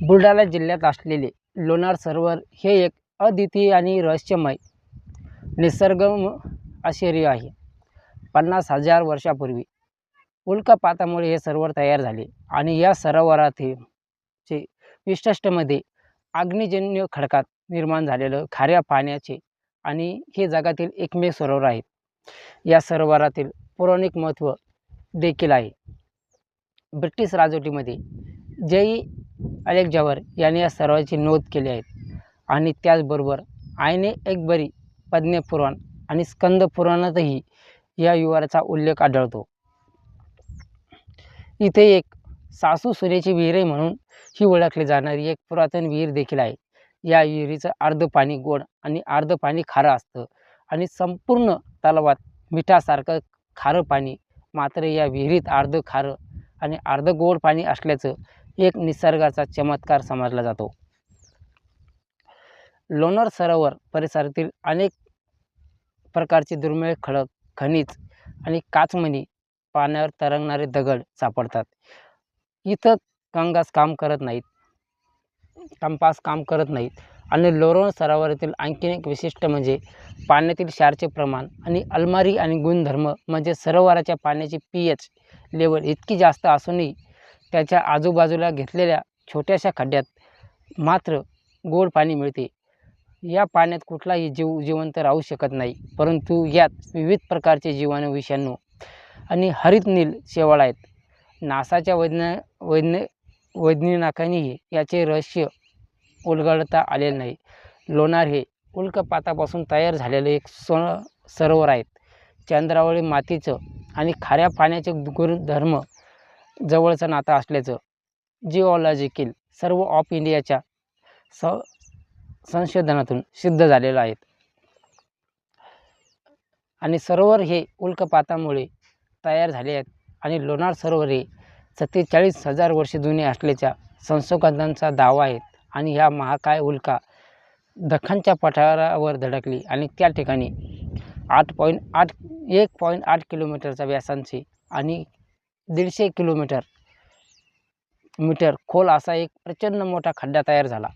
बुलढाणा जिल्ह्यात असलेले लोणार सरोवर हे एक अद्वितीय आणि रहस्यमय निसर्गम आश्चर्य आहे. पन्नास हजार वर्षापूर्वी उल्कापातामुळे हे सरोवर तयार झाले आणि या सरोवराचे चे विशिष्टमध्ये अग्निजन्य खडकात निर्माण झालेलं खाऱ्या पाण्याचे आणि हे जगातील एकमेव सरोवर आहे. या सरोवरातील पौराणिक महत्त्व देखील आहे. ब्रिटिश राजवटीमध्ये अलेक जवर यांनी या सर्वाची नोंद केली आहे आणि त्याचबरोबर आयने एकबरी पद्मपुराण आणि स्कंद पुराणातही या विवाराचा उल्लेख आढळतो. इथे एक सासू सुनेची विहीर आहे म्हणून ही ओळखली जाणारी एक पुरातन विहीर देखील आहे. या विहिरीचं अर्धं पाणी गोड आणि अर्धं पाणी खारं असतं आणि संपूर्ण तलावात मिठासारखं खारं पाणी मात्र या विहिरीत अर्धं खारं आणि अर्धं गोड पाणी असल्याचं एक निसर्गाचा चमत्कार समजला जातो. लोणार सरोवर परिसरातील अनेक प्रकारचे दुर्मिळ खडक खनिज आणि काचमणी पाण्यावर तरंगणारे दगड सापडतात. इथं कंगास काम करत नाहीत कंपास काम करत नाहीत आणि लोणार सरोवरातील आणखी एक विशिष्ट म्हणजे पाण्यातील क्षारचे प्रमाण आणि अलमारी आणि गुणधर्म म्हणजे सरोवराच्या पाण्याची पी एच लेवल इतकी जास्त असूनही त्याच्या आजूबाजूला घेतलेल्या छोट्याशा खड्ड्यात मात्र गोड पाणी मिळते. या पाण्यात कुठलाही जीव जिवंत राहू शकत नाही. परंतु यात विविध प्रकारचे जीवाणू विषाणू आणि हरित नील शेवाळ आहेत. नासाच्या वैज्ञा वैज्ञ वैज्ञानिकांनीही याचे रहस्य उलगडता आलेले नाही. लोणार हे उल्कपातापासून तयार झालेले एक स सरोवर आहेत. चंद्रावळी मातीचं आणि खाऱ्या पाण्याचे गुणधर्म जवळचं नातं असल्याचं जिओलॉजिकल सर्व ऑफ इंडियाच्या स संशोधनातून सिद्ध झालेलं आहेत आणि सरोवर हे उल्कपातामुळे तयार झाले आहेत. आणि लोणार सरोवर हे सत्तेचाळीस हजार वर्षे जुने असल्याच्या संशोधकांचा दावा आहे. आणि ह्या महाकाय उल्का दख्खनच्या पठारावर धडकली आणि त्या ठिकाणी आठ पॉईंट आठ एक पॉईंट आठ किलोमीटरचा व्यासांची आणि दीडशे किलोमीटर मीटर खोल असा एक प्रचंड मोठा खड्डा तयार झाला.